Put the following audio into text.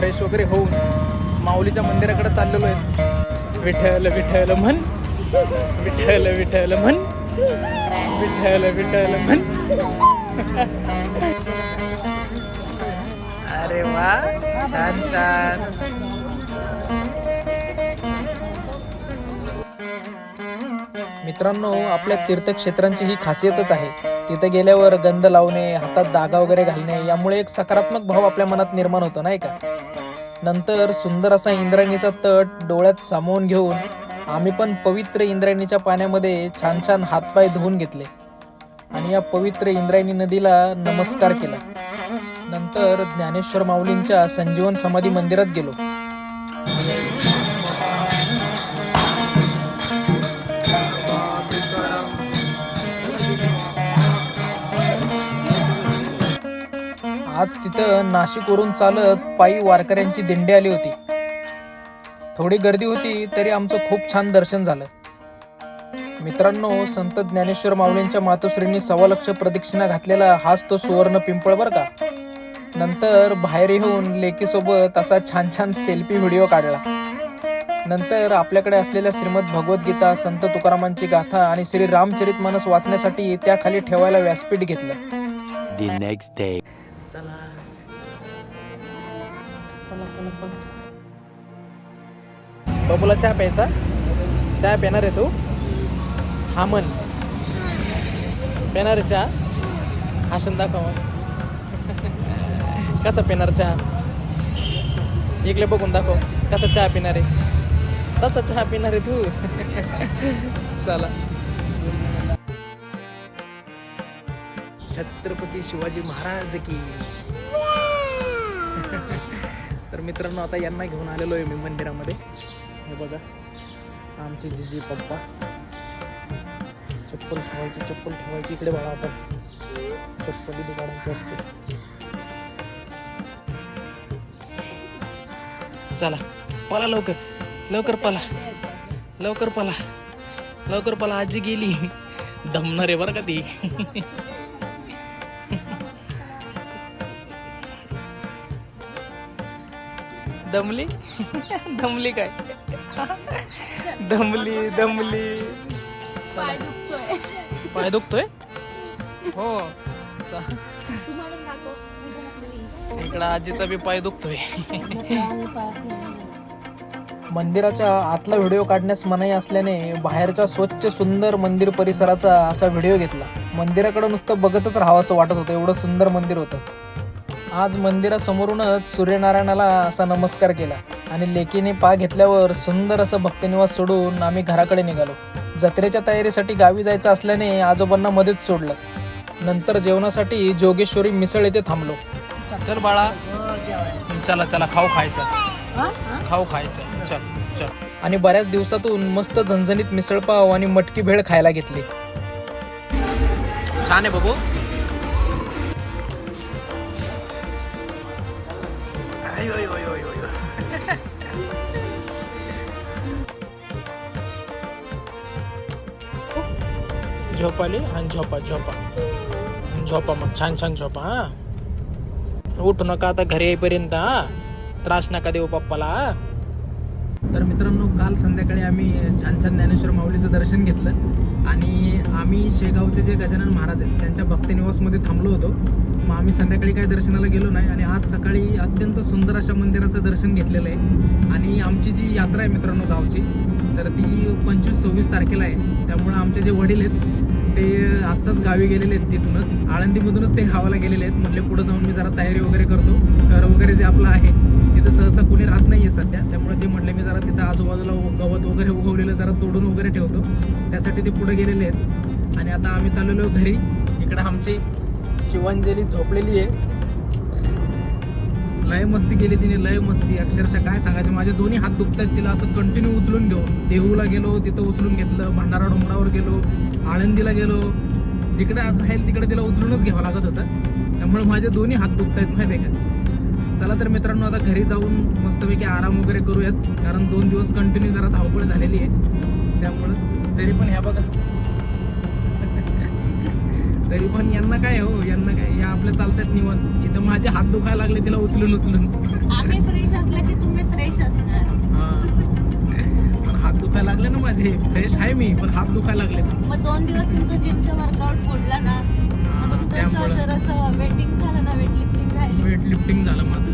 Fresh वगैरे होऊन माऊलीच्या मंदिराकडे चाललेलो आहे. विठ्ठल विठ्ठल म्हण. विठ्ठल विठ्ठल म्हण. विठ्ठल विठ्ठल म्हण. अरे वा छान छान. मित्रांनो आपल्या तीर्थक्षेत्रांची ही खासियतच आहे. तिथे गेल्यावर गंध लावणे हातात दागा वगैरे घालणे यामुळे एक सकारात्मक भाव आपल्या मनात निर्माण होतो नाही का? नंतर सुंदर असा इंद्रायणीचा तट डोळ्यात सामावून घेऊन आम्ही पण पवित्र इंद्रायणीच्या पाण्यामध्ये छान छान हातपाय धुवून घेतले आणि या पवित्र इंद्रायणी नदीला नमस्कार केला. नंतर ज्ञानेश्वर माऊलींच्या संजीवन समाधी मंदिरात गेलो. आज तिथं नाशिकवरून चालत पायी वारकऱ्यांची दिंडी आली होती. थोडी गर्दी होती तरी आमचं खूप छान दर्शन झालं. मित्रांनो संत ज्ञानेश्वर माऊलींच्या मातोश्रींनी सव्वा लक्ष प्रदक्षिणा घातलेला हाच तो सुवर्ण पिंपळ बर का? नंतर बाहेर येऊन लेकीसोबत असा छान छान सेल्फी व्हिडिओ काढला. नंतर आपल्याकडे असलेल्या श्रीमद भगवद्गीता संत तुकारामांची गाथा आणि श्री रामचरित मानस वाचण्यासाठी त्याखाली ठेवायला व्यासपीठ घेतलं. The next day. चला. बबूला चहा प्यायचा? चहा पिणार आहे तू? हा मन पिणार आहे चहा? हासून दाखव मग. कसा पिणार चहा? इकडे बघून दाखव. कसा चहा पिणार आहे? तसा चहा पिणार आहे तू. चला. छत्रपती शिवाजी महाराज की. तर मित्रांनो आता यांना घेऊन आलेलो आहे मी मंदिरामध्ये. हे बघा आमचे जिजी पप्पा. चप्पल ठेवायची चप्पल ठेवायची इकडे बघा आपण. चप्पल काढायची असते. चला पला लवकर. लवकर पला. लवकर पला. लवकर पला. आजी गेली. दमणार आहे बरं का ती? दमली? दमली काय? दमली दमली. पाय दुखतोय. पाय दुखतोय? हो. इकडं आजीचा बी पाय दुखतोय. मंदिराच्या आतला व्हिडिओ काढण्यास मनाई असल्याने बाहेरच्या स्वच्छ सुंदर मंदिर परिसराचा असा व्हिडिओ घेतला. मंदिराकडे नुसतं बघतच राहावं असं वाटत होतं. एवढं सुंदर मंदिर होतं. आज मंदिरासमोरूनच सूर्यनारायणाला असा नमस्कार केला आणि लेकीने पा घेतल्यावर सुंदर असं भक्तनिवास सोडून आम्ही घराकडे निघालो. जत्रेच्या तयारीसाठी गावी जायचं असल्याने आजोबांना मध्येच सोडलं. नंतर जेवणासाठी जोगेश्वरी मिसळ येथे थांबलो. चल बाळा. चला चला खाऊ खायचा. खाऊ खायचं. चल चल. आणि बऱ्याच दिवसातून मस्त झणझणीत मिसळपाव आणि मटकी भेळ खायला घेतली. छान आहे बघू आय, ओय, ओय, ओय, ओय, आणि झोपा झोपा. झोपा मग. छान छान झोपा हा. उठू नका आता घरी येईपर्यंत हा. त्रास नका देऊ पप्पाला तर मित्रांनो काल संध्याकाळी आम्ही छान छान ज्ञानेश्वर माऊलीचं दर्शन घेतलं आणि आम्ही शेगावचे जे गजानन महाराज आहेत त्यांच्या भक्तनिवासमध्ये थांबलो होतो. मग आम्ही संध्याकाळी काही दर्शनाला गेलो नाही आणि आज सकाळी अत्यंत सुंदर अशा मंदिराचं दर्शन घेतलेलं आहे. आणि आमची जी यात्रा आहे मित्रांनो गावची तर ती पंचवीस सव्वीस तारखेला आहे. त्यामुळं आमचे जे वडील आहेत ते आत्ताच गावी गेलेले आहेत तिथूनच. आळंदीमधूनच ते गावाला गेलेले आहेत. म्हटले पुढे जाऊन मी जरा तयारी वगैरे करतो. घर वगैरे जे आपलं आहे तिथं सहसा कोणी राहत नाही आहे सध्या. त्यामुळे ते म्हटले मी जरा तिथं आजूबाजूला उ- गवत वगैरे उगवलेलं जरा तोडून वगैरे ठेवतो. त्यासाठी ते पुढे गेलेले आहेत. आणि आता आम्ही चाललेलो घरी. इकडं आमची शिवांजली झोपलेली आहे. लय मस्ती केली तिने लय मस्ती. अक्षरशः काय सांगायचं माझे दोन्ही हात दुखतात तिला. असं कंटिन्यू उचलून घेऊन. देहूला गेलो तिथं उचलून घेतलं. भंडारा डोंगरावर गेलो. आळंदीला गेलो. जिकडे आज आहे तिकडे तिला उचलूनच घ्यावं लागत होतं. त्यामुळे माझे दोन्ही हात दुखतायत माहिती आहे का? चला तर मित्रांनो आता घरी जाऊन मस्तपैकी आराम वगैरे करूयात. कारण दोन दिवस कंटिन्यू जरा धावपळ झालेली आहे. त्यामुळं तरी पण ह्या बघा. तरी पण यांना काय हो यांना काय? या आपल्या चालतात निवांत. इथं माझे हात दुखायला लागले तिला उचलून उचलून. आम्ही फ्रेश असला की तुम्ही फ्रेश असणार. हा. पण हात दुखायला लागले ना माझे. फ्रेश आहे मी पण हात दुखायला लागले. मग दोन दिवस तुमचं जिमचं वर्कआउट फोडला ना? त्यामुळं. वेटिंग झालं ना वेट लिफ्टिंग झाली? वेट लिफ्टिंग झालं माझं.